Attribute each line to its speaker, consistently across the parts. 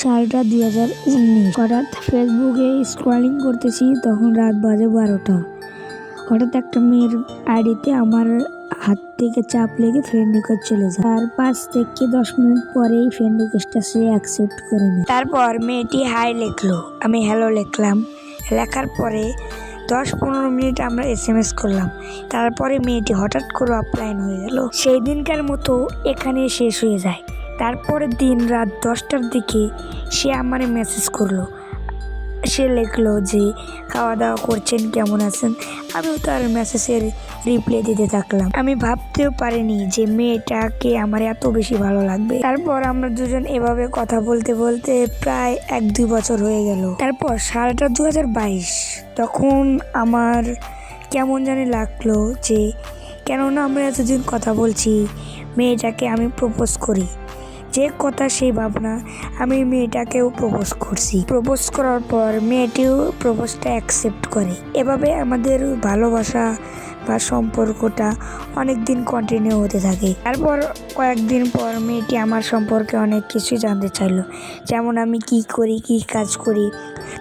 Speaker 1: সালটা দুই হাজার উনিশ। হঠাৎ ফেসবুকে স্ক্রলিং করতেছি, তখন রাত বাজে বারোটা। হঠাৎ একটা মেয়ের আইডিতে আমার হাত থেকে চাপ লেগে ফ্রেন্ড রিকোয়েস্ট চলে যায়। তার পাঁচ থেকে দশ মিনিট পরেই ফ্রেন্ড রিকোয়েস্টটা সে অ্যাকসেপ্ট করে নেয়। তারপর মেয়েটি হাই লিখলো, আমি হ্যালো লিখলাম। লেখার পরে দশ পনেরো মিনিট আমরা এস এম এস করলাম। তারপরে মেয়েটি হঠাৎ করে অফলাইন হয়ে গেল। সেই দিনকার মতো এখানে শেষ হয়ে যায়। তারপরের দিন রাত দশটার দিকে সে আমার মেসেজ করল। সে লিখলো যে খাওয়া দাওয়া করছেন, কেমন আছেন? আমিও তার মেসেজের রিপ্লাই দিতে থাকলাম। আমি ভাবতেও পারিনি যে মেয়েটাকে আমার এত বেশি ভালো লাগবে। তারপর আমরা দুজন এভাবে কথা বলতে বলতে প্রায় এক দুই বছর হয়ে গেল। তারপর সালটা দু তখন আমার কেমন জানি লাগল যে, কেননা আমরা এতদিন কথা বলছি, মেয়েটাকে আমি প্রপোজ করি। যে কথা সেই ভাবনা, আমি মেয়েটাকেও প্রপোজ করছি। প্রপোজ করার পর মেয়েটিও প্রপোজটা অ্যাকসেপ্ট করে। এভাবে আমাদের ভালোবাসা বা সম্পর্কটা অনেক দিন কন্টিনিউ হতে থাকে। তারপর কয়েকদিন পর মেয়েটি আমার সম্পর্কে অনেক কিছু জানতে চাইলো। যেমন আমি কি করি, কি কাজ করি।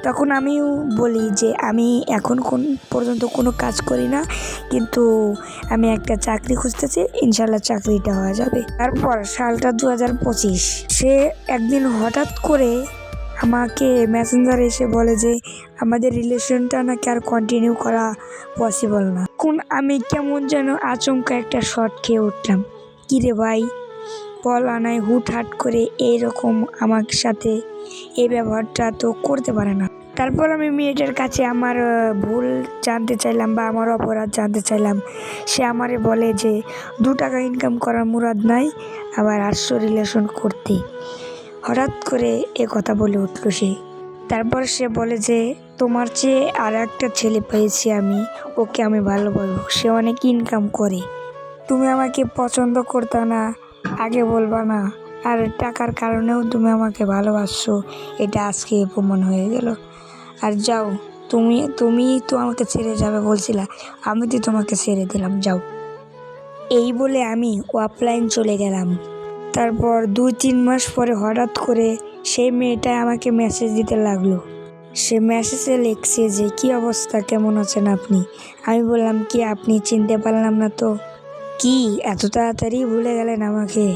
Speaker 1: তখন আমিও বলি যে, আমি এখন কোন, পর্যন্ত কোনো কাজ করি না, কিন্তু আমি একটা চাকরি খুঁজতেছি ইনশাল্লাহ চাকরিটা হওয়া যাবে। তারপর সালটা দু হাজার পঁচিশ। সে একদিন হঠাৎ করে আমাকে মেসেঞ্জার এসে বলে যে, আমাদের রিলেশনটা নাকি আর কন্টিনিউ করা পসিবল না। কোন আমি কেমন যেন আচমকা একটা শট খেয়ে উঠলাম। কিরে ভাই, বল আনায় হুট হাট করে এইরকম আমার সাথে এই ব্যবহারটা তো করতে পারে না। তারপর আমি মেয়েটার কাছে আমার ভুল জানতে চাইলাম বা আমার অপরাধ জানতে চাইলাম। সে আমারে বলে যে, দু টাকা ইনকাম করার মুরাদ নাই, আবার আসছো রিলেশন করতে। হঠাৎ করে এ কথা বলে উঠল সে। তারপর সে বলে যে, তোমার চেয়ে আর একটা ছেলে পেয়েছি আমি, ওকে আমি ভালোবাসবো। সে অনেক ইনকাম করে। তুমি আমাকে পছন্দ করতে না, আগে বলবা না। আর টাকার কারণেও তুমি আমাকে ভালোবাসছো। এটা আজকে প্রমাণ হয়ে গেল। আর যাও, তুমি তুমি তো আমাকে ছেড়ে যাবে বলছিলা। আমি তো তোমাকে ছেড়ে দিলাম, যাও। এই বলে আমি অফলাইন চলে গেলাম। তারপর দুই তিন মাস পরে হঠাৎ করে সেই মেয়েটা আমাকে মেসেজ দিতে লাগল। সে মেসেজে লিখছে যে, কি অবস্থা? কেমন আছেন আপনি? আমি বললাম, কি আপনি চিনতে পারলাম না তো। কি? এত তাড়াতাড়ি ভুলে গেলেন আমাকে?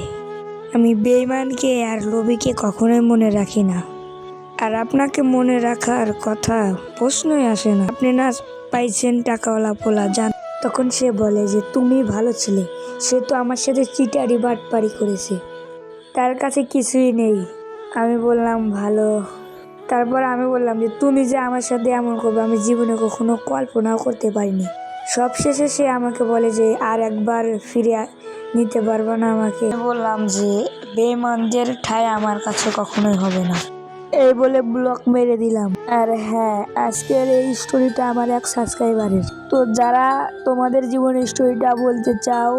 Speaker 1: আমি বেইমানকে আর লোভীকে কখনোই মনে রাখি না। আর আপনাকে মনে রাখার কথা প্রশ্নই আসে না। আপনি না পাইছেন টাকাওয়ালা পোলা যান তখন সে বলে যে, তুমি ভালো ছিলে। সে তো আমার সাথে চিটারি বাটপারি করেছে। তার কাছে কিছুই নেই। আমি বললাম, ভালো। তারপর আমি বললাম যে, তুমি যে আমার সাথে এমন করবে, আমি জীবনে কখনো কল্পনাও করতে পারিনি। সব শেষে সে আমাকে বলে যে, আর একবার ফিরে নিতে পারব না আমাকে। বললাম যে বেমানদের ঠাই আমার কাছে কখনোই হবে না। এই বলে ব্লক মেরে দিলাম। আর হ্যাঁ আজকের এই স্টোরিটা আমার এক সাবস্ক্রাইবারের তো যারা তোমাদের জীবনের স্টোরিটা বলতে চাও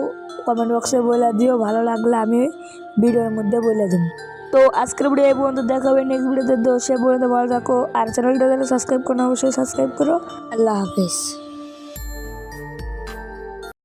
Speaker 1: কমেন্ট বক্সে বলে দিও, ভালো লাগলে আমি ভিডিওর মধ্যে বলে দেবো। তো আজকের ভিডিও এই পর্যন্ত দেখা হবে নেক্সট ভিডিওতে সে পর্যন্ত ভালো থাকো। আর চ্যানেলটা যারা সাবস্ক্রাইব করো, অবশ্যই সাবস্ক্রাইব করো। আল্লাহ হাফেজ।